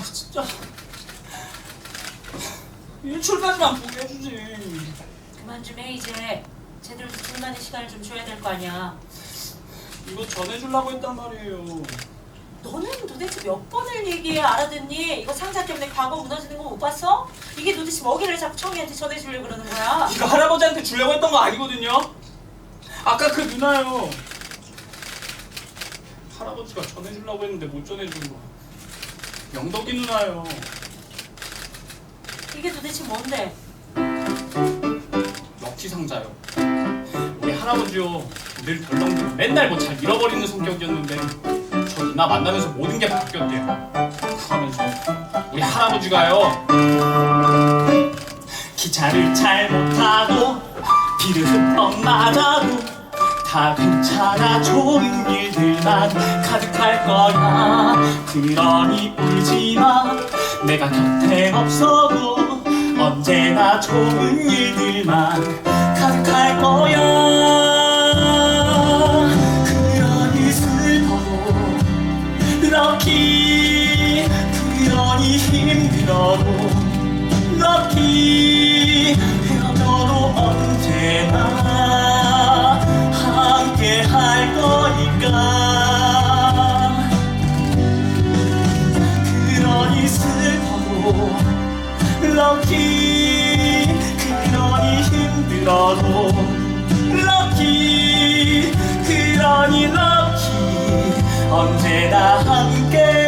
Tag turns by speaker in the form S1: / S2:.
S1: 진짜 일출까지만 보게 해주지.
S2: 그만 좀 해 이제 제대로 둘만의 시간을 좀 줘야 될 거 아니야
S1: 이거 전해주려고 했단 말이에요.
S2: 너는 도대체 몇 번을 얘기해 알아듣니? 이거 상자 때문에 과거 무너지는 거 못 봤어? 이게 도대체 뭐기를 자꾸 청이한테 전해주려고 그러는 거야?
S1: 이거 할아버지한테 주려고 했던 거 아니거든요. 아까 그 누나요. 할아버지가 전해주려고 했는데 못 전해준 거. 영덕이 누나요.
S2: 이게 도대체 뭔데?
S1: 럭키 상자요. 우리 할아버지요. 늘 덜렁대고 맨날 뭐 잘 잃어버리는 성격이었는데 저 누나 만나면서 모든 게 바뀌었대요. 그러면서 우리 할아버지가요. 기차를 잘 못 타고 비를 흠뻑 맞아도 다 괜찮아 좋은 일들만 가득할 거야. 그러니 울지마. 내가 곁에 없어도 언제나 좋은 일들만 가득할 거야. 그러니 슬퍼도 럭키 그러니 힘들어도 럭키 럭키 그러니 힘들어도. 럭키 그러니 럭키 언제나 함께